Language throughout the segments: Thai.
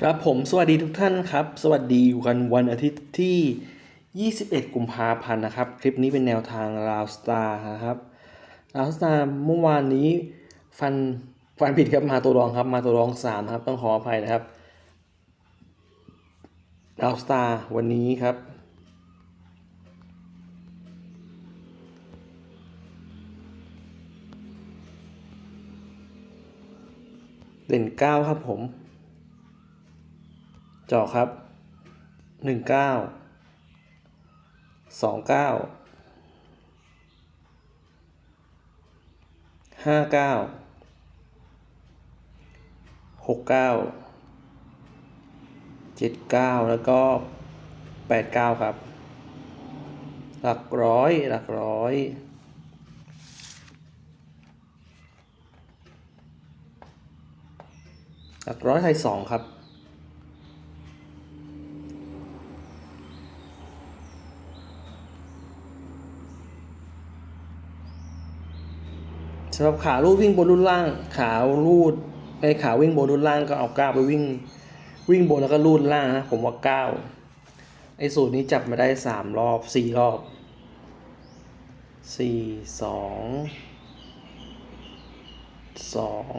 ครับผมสวัสดีทุกท่านครับ สวัสดีวันวันอาทิตย์ที่ 21 กุมภาพันธ์นะครับ คลิปนี้เป็นแนวทางราวสตาร์นะครับราวสตาร์เมื่อวานนี้ฟันฟันผิดครับมาตัวรองครับมาตัวรองสามครับต้องขออภัยนะครับราวสตาร์วันนี้ครับเด่นเก้าครับผม จาะครับหนึ่งเก้าสองเก้าห้าเก้าหกเก้าเจ็ดเก้าแล้วก็แปดเก้าครับ หลักร้อยหลักร้อยหลักร้อยไทยสองครับ สำหรับขาลูดวิ่งบนรุ่นล่าง ขาลูดไอ้ขาวิ่งบนรุ่นล่างก็เอาก้าวไปวิ่ง วิ่งบนแล้วก็ลูดล่างนะผมว่าเก้าไอ้สูตรนี้จับมาได้สามรอบสี่รอบสี่สองสอง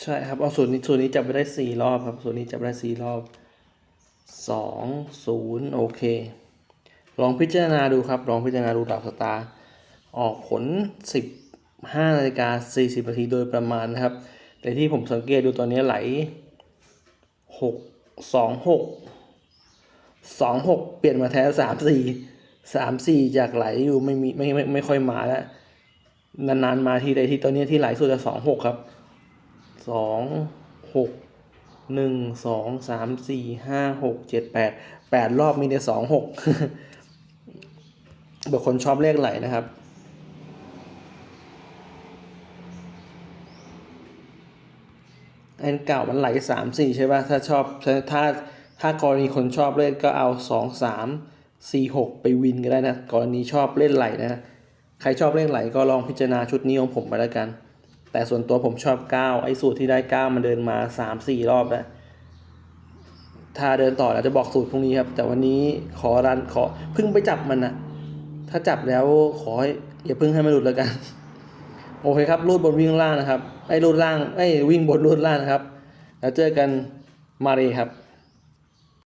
ใช่ครับเอาสูตรนี้สูตรนี้จับไปได้สี่รอบครับสูตรนี้จับไปได้สี่รอบ สองศูนย์โอเค ลองพิจารณาดูครับ ลองพิจารณาดูดาวสตาร์ออกผลสิบห้านาฬิกาสี่สิบนาทีโดยประมาณนะครับ แต่ที่ผมสังเกตดูตอนนี้ไหลหกสองหกสองหกเปลี่ยนมาแทนสามสี่สามสี่จากไหลอยู่ไม่มีไม่ไม่ไม่ค่อยมาแล้ว นานๆมาทีใดที่ตอนนี้ที่ไหลสุดจะสองหกครับสอง หนึ่งสองสามสี่ห้าหกเจ็ดแปดแปดรอบมีแต่สองหกบางคนชอบเลขไหลนะครับ อันเก่ามันไหลสามสี่ใช่ป่ะ ถ้าชอบ ถ้าถ้าถ้ากรณีคนชอบเล่นก็เอาสองสามสี่หกไปวินก็ได้นะ กรณีชอบเล่นไหลนะ ใครชอบเล่นไหลก็ลองพิจารณาชุดนี้ของผมไปแล้วกัน แต่ส่วนตัวผมชอบ 9 ไอ้สูตรที่ได้ 9 มันเดินมา 3 4 รอบแล้ว ถ้าเดินต่อเราจะบอกสูตรพรุ่งนี้ครับ แต่วันนี้ขอรันขอเพึ่งไปจับมันนะถ้าจับแล้วขอให้อย่าเพึ่งให้มันหลุดแล้วกัน โอเคครับรูดบนวิ่งล่างนะครับ ไอ้รูดล่างไอ้วิ่งบนรูดล่างนะครับ แล้วเจอกันมาเรครับ